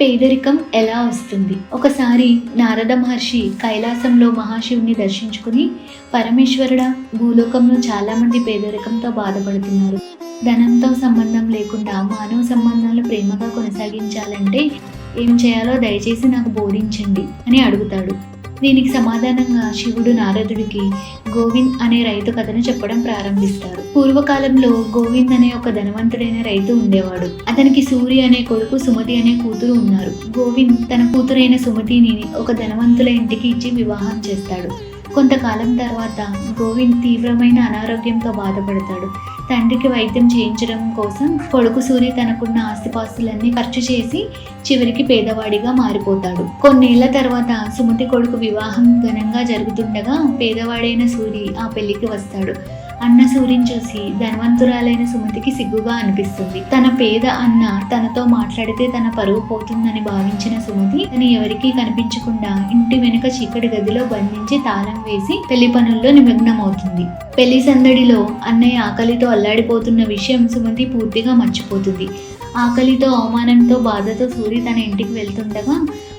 పేదరికం ఎలా వస్తుంది? ఒకసారి నారద మహర్షి కైలాసంలో మహాశివుని దర్శించుకుని పరమేశ్వరుడ భూలోకంలో చాలామంది పేదరికంతో బాధపడుతున్నారు. ధనంతో సంబంధం లేకుండా మానవ సంబంధాలు ప్రేమగా కొనసాగించాలంటే ఏం చేయాలో దయచేసి నాకు బోధించండి అని అడుగుతాడు. దీనికి సమాధానంగా శివుడు నారదుడికి గోవింద్ అనే రైతు కథను చెప్పడం ప్రారంభిస్తారు. పూర్వకాలంలో గోవింద్ అనే ఒక ధనవంతుడైన రైతు ఉండేవాడు. అతనికి సూరి అనే కొడుకు సుమతి అనే కూతురు ఉన్నారు. గోవింద్ తన కూతురైన సుమతిని ఒక ధనవంతుల ఇంటికి ఇచ్చి వివాహం చేస్తాడు. కొంతకాలం తర్వాత గోవింద్ తీవ్రమైన అనారోగ్యంతో బాధపడతాడు. తండ్రికి వైద్యం చేయించడం కోసం కొడుకు సూరి తనకున్న ఆస్తిపాస్తులన్నీ ఖర్చు చేసి చివరికి పేదవాడిగా మారిపోతాడు. కొన్నేళ్ళ తర్వాత సుమతి కొడుకు వివాహం ఘనంగా జరుగుతుండగా పేదవాడైన సూరి ఆ పెళ్ళికి వస్తాడు. అన్న సూర్యం చూసి ధనవంతురాలైన సుమతికి సిగ్గుగా అనిపిస్తుంది. తన పేద అన్న తనతో మాట్లాడితే తన పరువు పోతుందని భావించిన సుమతి తను ఎవరికీ కనిపించకుండా ఇంటి వెనుక చీకటి గదిలో బంధించి తాళం వేసి పెళ్ళి పనుల్లో నిమగ్నమవుతుంది. పెళ్ళి సందడిలో అన్నయ్య ఆకలితో అల్లాడిపోతున్న విషయం సుమతి పూర్తిగా మర్చిపోతుంది. ఆకలితో అవమానంతో బాధతో సూరి తన ఇంటికి వెళ్తుండగా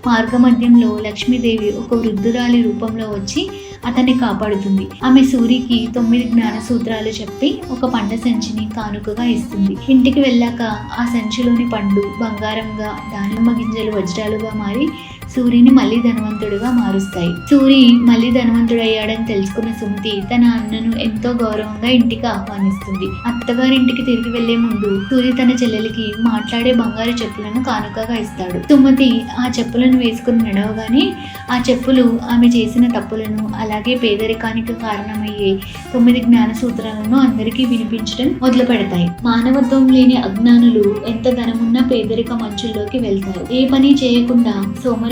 మార్గమధ్యంలో లక్ష్మీదేవి ఒక వృద్ధురాలి రూపంలో వచ్చి అతన్ని కాపాడుతుంది. ఆమె సూరికి తొమ్మిది జ్ఞాన సూత్రాలు చెప్పి ఒక పంట సంచిని కానుకగా ఇస్తుంది. ఇంటికి వెళ్ళాక ఆ సంచిలోని పండ్లు బంగారంగా దానిమ్మ గింజలు వజ్రాలుగా మారి సూరిని మళ్ళీ ధనవంతుడుగా మారుస్తాయి. సూరి మళ్ళీ ధనవంతుడయ్యాడని తెలుసుకున్న సుమతి తన అన్నను ఎంతో గౌరవంగా ఇంటికి ఆహ్వానిస్తుంది. అత్తగారింటికి తిరిగి వెళ్ళే ముందు సూరి తన చెల్లెలికి మాట్లాడే బంగారు చెప్పులను కానుకగా ఇస్తాడు. సుమతి ఆ చెప్పులను వేసుకుని నడవగానే ఆ చెప్పులు ఆమె చేసిన తప్పులను అలాగే పేదరికానికి కారణమయ్యే తొమ్మిది జ్ఞాన సూత్రాలను అందరికీ వినిపించడం మొదలు పెడతాయి మానవత్వం లేని అజ్ఞానులు ఎంత ధనమున్నా పేదరిక మంచుల్లోకి వెళ్తారు. ఏ పని చేయకుండా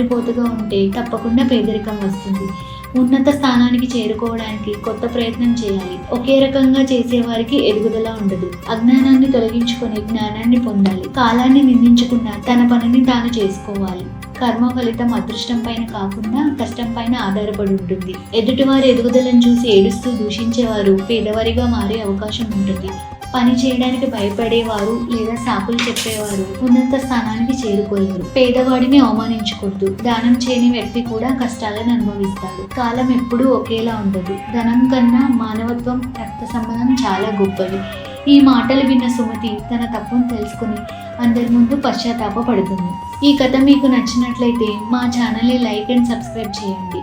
సోమరిపోతుగా ఉంటే తప్పకుండా పేదరికం వస్తుంది. ఉన్నత స్థానానికి చేరుకోవడానికి కొత్త ప్రయత్నం చేయాలి. ఒకే రకంగా చేసేవారికి ఎదుగుదల ఉండదు. అజ్ఞానాన్ని తొలగించుకొని జ్ఞానాన్ని పొందాలి. కాలాన్ని నిందించకుండా తన పనిని తాను చేసుకోవాలి. కర్మ ఫలితం అదృష్టం పైన కాకుండా కష్టం పైన ఆధారపడి ఉంటుంది. ఎదుటివారి ఎదుగుదలను చూసి ఏడుస్తూ దూషించేవారు పేదవారిగా మారే అవకాశం ఉంటుంది. పని చేయడానికి భయపడేవారు లేదా సాకులు చెప్పేవారు ఉన్నత స్థానానికి చేరుకోలేరు. పేదవాడిని అవమానించకూడదు. దానం చేయని వ్యక్తి కూడా కష్టాలను అనుభవిస్తాడు. కాలం ఎప్పుడూ ఒకేలా ఉండదు. ధనం కన్నా మానవత్వం రక్త సంబంధం చాలా గొప్పది. ఈ మాటలు విన్న సుమతి తన తప్పును తెలుసుకుని అందరి ముందు పశ్చాత్తాప పడుతుంది ఈ కథ మీకు నచ్చినట్లయితే మా ఛానల్ని లైక్ అండ్ సబ్స్క్రైబ్ చేయండి.